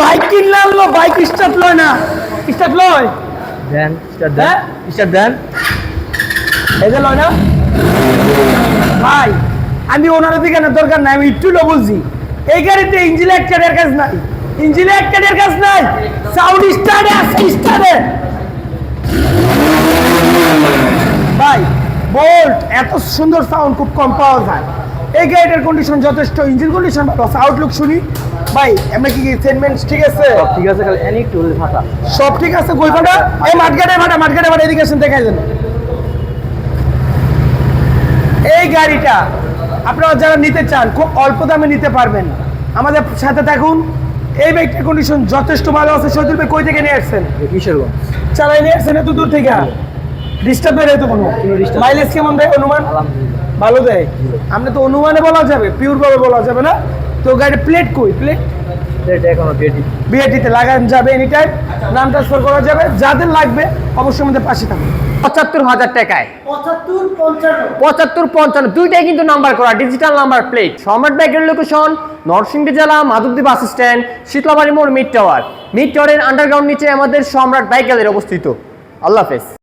Bike কিনলে আনলো bike start লয় না। স্টার্ট লয়? দেন স্টার্ট হ্যাঁ? দেন স্টার্ট দেন। এই যে লয় না? ভাই আমি ওনার দিকে না দরকার নাই আমি একটু লো বলছি এই গাড়িতে ইঞ্জিন একটারের কাজ নাই। ইঞ্জিনে একটারের কাজ নাই। সাউন্ড স্টার্টে আছে স্টার্টে ভাই বোল্ট এত সুন্দর সাউন্ড খুব কম পাওয়া যায়। এই গাড়িটার কন্ডিশন যথেষ্ট ইঞ্জিন কন্ডিশন ভালো আউটলুক শুনি। ভাই আমরা কি সেগমেন্ট ঠিক আছে? সব ঠিক আছে খালি এনি টুল ফাটা সব ঠিক আছে কই ফাটা এই মাঠঘাটে ফাটা মাঠঘাটে ফাটা এদিকে আসেন দেখাই দেন। এই গাড়িটা আপনারা যারা নিতে চান খুব অল্প দামে নিতে পারবেন। আমাদের সাথে থাকুন। এই বাইকটার কন্ডিশন যথেষ্ট ভালো আছে। সৈদুল ভাই কই থেকে নিয়ে আসছেন? কিশোরগঞ্জ। চালাই নিয়ে আসছেন এত দূর থেকে? ডিস্টার্ব হয়তো কোনো? কোনো মাইলেজ কেমন দেয় অনুমান? ভালো দেয়। আপনি তো অনুমানে বলা যাবে পিওর ভাবে বলা যাবে না? তো গাড়ির প্লেট কই? প্লেট বিআরটিতে লাগান যাবে এনি টাইম নাম ট্রান্সফার করা যাবে যাদের লাগবে অবশ্যই আমাদের পাশে থাকবে। পঁচাত্তর হাজার টাকায়। পঁচাত্তর পঞ্চান্ন। পঁচাত্তর পঞ্চান্ন দুইটাই কিন্তু নাম্বার করা ডিজিটাল নাম্বার প্লেট সম্রাট ব্যাগের লোকেশন নরসিংদী জেলা মাধবদী বাস স্ট্যান্ড শীতলাবাড়ি মোড় মিড টাওয়ার মিড টাওয়ারের আন্ডারগ্রাউন্ড নিচে আমাদের সম্রাট বাইক গ্যালারি অবস্থিত। আল্লাহ হাফেজ।